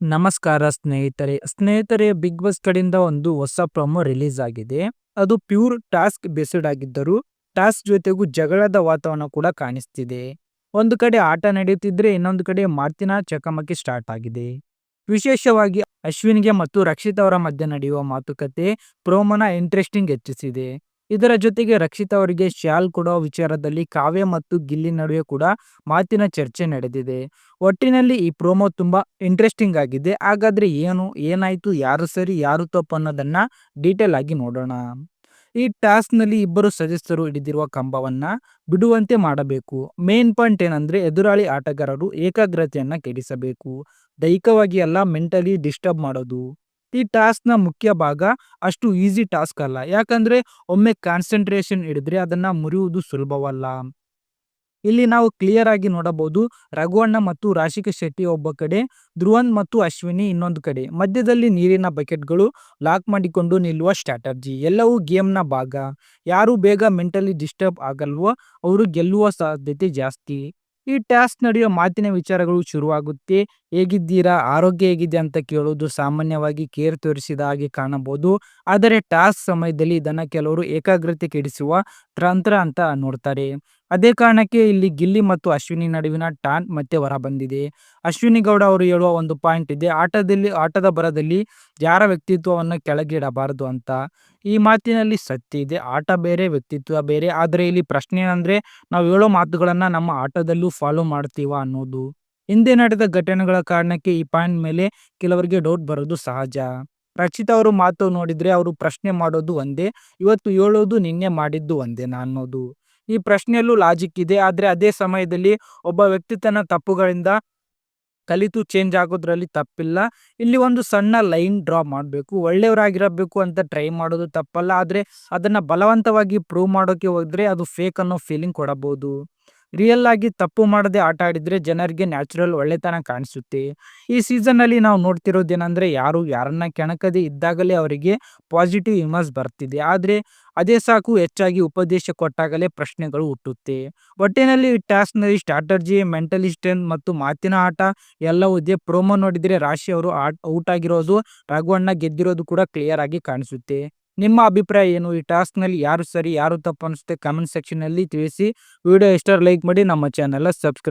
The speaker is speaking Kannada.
ನಮಸ್ಕಾರ ಸ್ನೇಹಿತರೆ. ಸ್ನೇಹಿತರೆ ಬಿಗ್ ಬಾಸ್ ಕಡೆಯಿಂದ ಒಂದು ಹೊಸ ಪ್ರೊಮೋ ರಿಲೀಸ್ ಆಗಿದೆ. ಅದು ಪ್ಯೂರ್ ಟಾಸ್ಕ್ ಬೇಸ್ಡ್ ಆಗಿದ್ದರೂ ಟಾಸ್ಕ್ ಜೊತೆಗೂ ಜಗಳದ ವಾತಾವರಣ ಕೂಡ ಕಾಣಿಸ್ತಿದೆ. ಒಂದು ಕಡೆ ಆಟ ನಡೆಯುತ್ತಿದ್ರೆ, ಇನ್ನೊಂದು ಕಡೆ ಮಾತಿನ ಚಕಮಕಿ ಸ್ಟಾರ್ಟ್ ಆಗಿದೆ. ವಿಶೇಷವಾಗಿ ಅಶ್ವಿನ್ಗೆ ಮತ್ತು ರಕ್ಷಿತ್ ಅವರ ಮಧ್ಯೆ ನಡೆಯುವ ಮಾತುಕತೆ ಪ್ರೋಮೋನ ಇಂಟ್ರೆಸ್ಟಿಂಗ್ ಹೆಚ್ಚಿಸಿದೆ. ಇದರ ಜೊತೆಗೆ ರಕ್ಷಿತ್ ಅವರಿಗೆ ಶಾಲ್ ಕೊಡೋ ವಿಚಾರದಲ್ಲಿ ಕಾವ್ಯ ಮತ್ತು ಗಿಲ್ಲಿ ನಡುವೆ ಕೂಡ ಮಾತಿನ ಚರ್ಚೆ ನಡೆದಿದೆ. ಒಟ್ಟಿನಲ್ಲಿ ಈ ಪ್ರೋಮೋ ತುಂಬಾ ಇಂಟ್ರೆಸ್ಟಿಂಗ್ ಆಗಿದೆ. ಹಾಗಾದ್ರೆ ಏನು, ಏನಾಯ್ತು, ಯಾರು ಸರಿ, ಯಾರು ತಪ್ಪು ಅನ್ನೋದನ್ನ ಡೀಟೇಲ್ ಆಗಿ ನೋಡೋಣ. ಈ ಟಾಸ್ಕ್ನಲ್ಲಿ ಇಬ್ಬರು ಸದಸ್ಯರು ಹಿಡಿದಿರುವ ಕಂಬವನ್ನ ಬಿಡುವಂತೆ ಮಾಡಬೇಕು. ಮೇನ್ ಪಾಯಿಂಟ್ ಏನಂದ್ರೆ ಎದುರಾಳಿ ಆಟಗಾರರು ಏಕಾಗ್ರತೆಯನ್ನು ಕೆಡಿಸಬೇಕು. ದೈಹಿಕವಾಗಿ ಅಲ್ಲ ಮೆಂಟಲಿ ಡಿಸ್ಟರ್ಬ್ ಮಾಡೋದು. ಈ ಟಾಸ್ಕ್ನ ಮುಖ್ಯ ಭಾಗ ಅಷ್ಟು ಈಸಿ ಟಾಸ್ಕ್ ಅಲ್ಲ. ಯಾಕಂದ್ರೆ ಒಮ್ಮೆ ಕಾನ್ಸಂಟ್ರೇಷನ್ ಹಿಡಿದ್ರೆ ಅದನ್ನ ಮುರಿಯುವುದು ಸುಲಭವಲ್ಲ. ಇಲ್ಲಿ ನಾವು ಕ್ಲಿಯರ್ ಆಗಿ ನೋಡಬಹುದು ರಘುವಣ್ಣ ಮತ್ತು ರಾಶಿಕ ಶೆಟ್ಟಿ ಒಬ್ಬ ಕಡೆ, ಧ್ರುವನ್ ಮತ್ತು ಅಶ್ವಿನಿ ಇನ್ನೊಂದು ಕಡೆ. ಮಧ್ಯದಲ್ಲಿ ನೀರಿನ ಬಕೆಟ್ಗಳು ಲಾಕ್ ಮಾಡಿಕೊಂಡು ನಿಲ್ಲುವ ಸ್ಟ್ರಾಟರ್ಜಿ ಎಲ್ಲವೂ ಗೇಮ್ನ ಭಾಗ. ಯಾರು ಬೇಗ ಮೆಂಟಲಿ ಡಿಸ್ಟರ್ಬ್ ಆಗಲ್ವೋ ಅವರು ಗೆಲ್ಲುವ ಸಾಧ್ಯತೆ ಜಾಸ್ತಿ. ಈ ಟಾಸ್ಕ್ ನಡೆಯುವ ಮಾತಿನ ವಿಚಾರಗಳು ಶುರುವಾಗುತ್ತೆ. ಹೇಗಿದ್ದೀರಾ? ಆರೋಗ್ಯ ಹೇಗಿದೆ ಅಂತ ಕೇಳೋದು ಸಾಮಾನ್ಯವಾಗಿ ಕೇರ್ ತೋರಿಸಿದ ಹಾಗೆ ಕಾಣಬಹುದು ಆದರೆ ಟಾಸ್ಕ್ ಸಮಯದಲ್ಲಿ ಇದನ್ನು ಕೆಲವರು ಏಕಾಗ್ರತೆ ಕೆಡಿಸುವ ತಂತ್ರ ಅಂತ ನೋಡ್ತಾರೆ. ಅದೇ ಕಾರಣಕ್ಕೆ ಇಲ್ಲಿ ಗಿಲ್ಲಿ ಮತ್ತು ಅಶ್ವಿನಿ ನಡುವಿನ ಟಾನ್ ಮತ್ತೆ ಹೊರ ಬಂದಿದೆ. ಅಶ್ವಿನಿ ಗೌಡ ಅವರು ಹೇಳುವ ಒಂದು ಪಾಯಿಂಟ್ ಇದೆ, ಆಟದಲ್ಲಿ, ಆಟದ ಬರದಲ್ಲಿ ಯಾರ ವ್ಯಕ್ತಿತ್ವವನ್ನು ಕೆಳಗಿಡಬಾರದು ಅಂತ. ಈ ಮಾತಿನಲ್ಲಿ ಸತ್ಯ ಇದೆ, ಆಟ ಬೇರೆ, ವ್ಯಕ್ತಿತ್ವ ಬೇರೆ. ಆದರೆ ಇಲ್ಲಿ ಪ್ರಶ್ನೆ ಏನಂದ್ರೆ, ನಾವು ಹೇಳೋ ಮಾತುಗಳನ್ನ ನಮ್ಮ ಆಟದಲ್ಲೂ ಫಾಲೋ ಮಾಡ್ತೀವ ಅನ್ನೋದು. ಹಿಂದೆ ನಡೆದ ಘಟನೆಗಳ ಕಾರಣಕ್ಕೆ ಈ ಪಾಯಿಂಟ್ ಮೇಲೆ ಕೆಲವರಿಗೆ ಡೌಟ್ ಬರೋದು ಸಹಜ. ರಚಿತ ಅವರು ಮಾತು ನೋಡಿದ್ರೆ ಅವರು ಪ್ರಶ್ನೆ ಮಾಡೋದು ಒಂದೇ, ಇವತ್ತು ಹೇಳೋದು ನಿನ್ನೆ ಮಾಡಿದ್ದು ಒಂದೇನಾ ಅನ್ನೋದು. ಈ ಪ್ರಶ್ನೆಯಲ್ಲೂ ಲಾಜಿಕ್ ಇದೆ. ಆದರೆ ಅದೇ ಸಮಯದಲ್ಲಿ ಒಬ್ಬ ವ್ಯಕ್ತಿ ತನ್ನ ತಪ್ಪುಗಳಿಂದ ಕಲಿತು ಚೇಂಜ್ ಆಗೋದ್ರಲ್ಲಿ ತಪ್ಪಿಲ್ಲ. ಇಲ್ಲಿ ಒಂದು ಸಣ್ಣ ಲೈನ್ ಡ್ರಾ ಮಾಡಬೇಕು. ಒಳ್ಳೆಯವರಾಗಿರಬೇಕು ಅಂತ ಟ್ರೈ ಮಾಡೋದು ತಪ್ಪಲ್ಲ. ಆದರೆ ಅದನ್ನು ಬಲವಂತವಾಗಿ ಪ್ರೂವ್ ಮಾಡೋಕೆ ಹೋದರೆ ಅದು ಫೇಕ್ ಅನ್ನೋ ಫೀಲಿಂಗ್ ಕೊಡಬಹುದು ರಿಯಲ್ ಆಗಿ ತಪ್ಪು ಮಾಡದೆ ಆಟ ಆಡಿದ್ರೆ ಜನರಿಗೆ ನ್ಯಾಚುರಲ್ ಒಳ್ಳೆತನ ಕಾಣಿಸುತ್ತೆ. ಈ ಸೀಸನ್ ಅಲ್ಲಿ ನಾವು ನೋಡ್ತಿರೋದೇನಂದ್ರೆ ಯಾರು ಯಾರನ್ನ ಕೆಣಕದೆ ಇದ್ದಾಗಲೇ ಅವರಿಗೆ ಪಾಸಿಟಿವ್ ಇಮೇಜ್ ಬರ್ತಿದೆ. ಆದ್ರೆ ಅದೇ ಸಾಕು ಹೆಚ್ಚಾಗಿ ಉಪದೇಶ ಕೊಟ್ಟಾಗಲೇ ಪ್ರಶ್ನೆಗಳು ಹುಟ್ಟುತ್ತೆ. ಒಟ್ಟಿನಲ್ಲಿ ಟಾಸ್ಕ್ನಲ್ಲಿ ಸ್ಟ್ರಾಟರ್ಜಿ ಮೆಂಟಲಿ ಸ್ಟ್ರೆಂತ್ ಮತ್ತು ಮಾತಿನ ಆಟ ಎಲ್ಲವೂ ಇದೆ. ಪ್ರೋಮೋ ನೋಡಿದ್ರೆ ರಾಶಿ ಅವರು ಔಟ್ ಆಗಿರೋದು, ರಘುವಣ್ಣ ಗೆದ್ದಿರೋದು ಕೂಡ ಕ್ಲಿಯರ್ ಆಗಿ ಕಾಣಿಸುತ್ತೆ. ನಿಮ್ಮ ಅಭಿಪ್ರಾಯ ಏನು? ಈ ಟಾಸ್ಕ್ನಲ್ಲಿ ಯಾರು ಸರಿ, ಯಾರು ತಪ್ಪು ಅನಿಸುತ್ತೆ? ಕಮೆಂಟ್ ಸೆಕ್ಷನ್ ಅಲ್ಲಿ ತಿಳಿಸಿ. ವಿಡಿಯೋ ಇಷ್ಟ ಲೈಕ್ ಮಾಡಿ. ನಮ್ಮ ಚಾನೆಲ್ ಸಬ್ಸ್ಕ್ರೈಬ್